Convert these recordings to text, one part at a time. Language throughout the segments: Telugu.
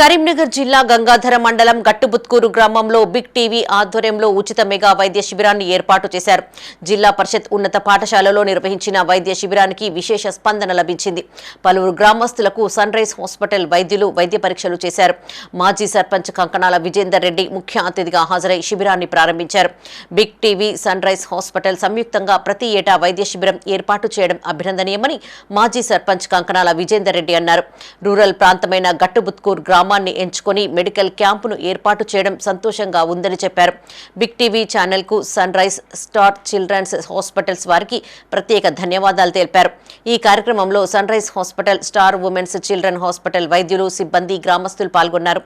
కరీంనగర్ జిల్లా గంగాధర మండలం గట్టుబుత్కూరు గ్రామంలో బిగ్ టీవీ ఆధ్వర్యంలో ఉచిత మెగా వైద్య శిబిరాన్ని ఏర్పాటు చేశారు. జిల్లా పరిషత్ ఉన్నత పాఠశాలలో నిర్వహించిన వైద్య శిబిరానికి విశేష స్పందన లభించింది. పలువురు గ్రామస్తులకు సన్ రైజ్ హాస్పిటల్ వైద్యులు వైద్య పరీక్షలు చేశారు. మాజీ సర్పంచ్ కంకణాల విజేందర్ రెడ్డి ముఖ్య అతిథిగా హాజరై శిబిరాన్ని ప్రారంభించారు. Big TV sunrise hospital సంయుక్తంగా ప్రతి ఏటా వైద్య శిబిరం ఏర్పాటు చేయడం అభినందనీయమని మాజీ సర్పంచ్ కంకణాల విజేందర్ రెడ్డి అన్నారు. రూరల్ ప్రాంతమైన గట్టుబుత్కూర్ గ్రామాన్ని ఎంచుకొని మెడికల్ క్యాంపును ఏర్పాటు చేయడం సంతోషంగా ఉందని చెప్పారు. బిగ్ టీవీ ఛానల్కు sunrise star children's hospitals వారికి ప్రత్యేక ధన్యవాదాలు తెలిపారు. ఈ కార్యక్రమంలో sunrise hospital star women's children hospital వైద్యులు సిబ్బంది గ్రామస్తులు పాల్గొన్నారు.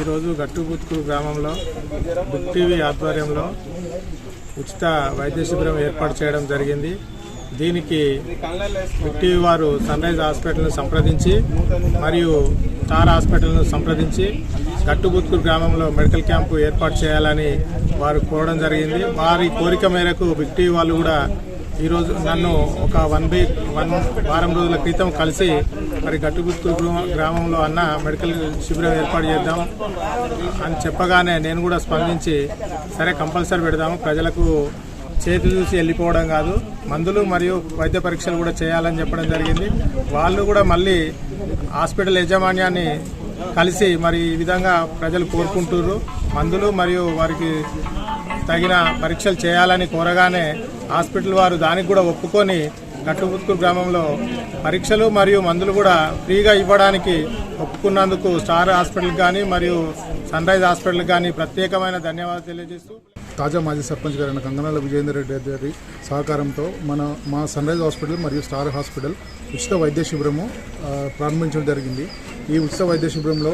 ఈరోజు గట్టుబుత్కూరు గ్రామంలో బిగ్ టీవీ ఆధ్వర్యంలో ఉచిత వైద్య శిబిరం ఏర్పాటు చేయడం జరిగింది. దీనికి బిగ్ వారు సన్ రైజ్ హాస్పిటల్ను సంప్రదించి మరియు స్టార్ హాస్పిటల్ను సంప్రదించి గట్టుబుత్కూరు గ్రామంలో మెడికల్ క్యాంపు ఏర్పాటు చేయాలని వారు కోరడం జరిగింది. వారి కోరిక మేరకు బిగ్ వాళ్ళు కూడా ఈరోజు నన్ను ఒక వన్ వీక్ వన్ వారం రోజుల క్రితం కలిసి మరి గట్టుబుత్తూరు గ్రామంలో అన్న మెడికల్ శిబిరం ఏర్పాటు చేద్దాం అని చెప్పగానే నేను కూడా స్పందించి సరే కంపల్సరీ పెడదాము. ప్రజలకు చేతులు చూసి వెళ్ళిపోవడం కాదు. మందులు మరియు వైద్య పరీక్షలు కూడా చేయాలని చెప్పడం జరిగింది. వాళ్ళు కూడా మళ్ళీ హాస్పిటల్ యాజమాన్యాన్ని కలిసి మరి ఈ విధంగా ప్రజలు కోరుకుంటున్నారు. మందులు మరియు వారికి తగిన పరీక్షలు చేయాలని కోరగానే హాస్పిటల్ వారు దానికి కూడా ఒప్పుకొని గట్టుబుత్కూరు గ్రామంలో పరీక్షలు మరియు మందులు కూడా ఫ్రీగా ఇవ్వడానికి ఒప్పుకున్నందుకు స్టార్ హాస్పిటల్ కానీ మరియు సన్ రైజ్ హాస్పిటల్ కానీ ప్రత్యేకమైన ధన్యవాదాలు తెలియజేస్తూ తాజా మాజీ సర్పంచ్ గారైన కంగనాల విజయేందర్ రెడ్డి గారి సహకారంతో మన మా సన్ రైజ్ హాస్పిటల్ మరియు స్టార్ హాస్పిటల్ ఉచిత వైద్య శిబిరము ప్రారంభించడం జరిగింది. ఈ ఉచిత వైద్య శిబిరంలో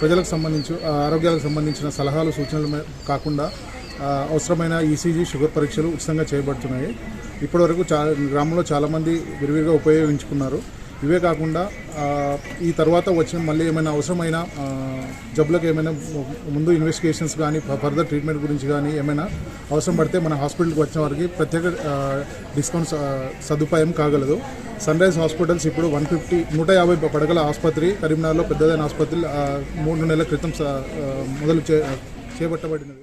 ప్రజలకు సంబంధించి ఆ, ఆరోగ్యాలకు సంబంధించిన సలహాలు సూచనలు కాకుండా అవసరమైన ఈసీజీ షుగర్ పరీక్షలు ఉచితంగా చేయబడుతున్నాయి. ఇప్పటివరకు చా గ్రామంలో చాలామంది విరివిగా ఉపయోగించుకున్నారు. ఇవే కాకుండా ఈ తర్వాత వచ్చిన మళ్ళీ ఏమైనా అవసరమైన జబ్బులకు ఏమైనా ముందు ఇన్వెస్టిగేషన్స్ కానీ ఫర్దర్ ట్రీట్మెంట్ గురించి కానీ ఏమైనా అవసరం పడితే మన హాస్పిటల్కి వచ్చిన వారికి ప్రత్యేక డిస్కౌంట్ సదుపాయం కాగలదు. సన్ రైజ్ హాస్పిటల్స్ ఇప్పుడు వన్ ఫిఫ్టీ నూట యాభై పడగల ఆసుపత్రి కరీంనగర్లో పెద్దదైన ఆసుపత్రి మూడు నెలల క్రితం స- మొదలు చే చేపట్టబడినది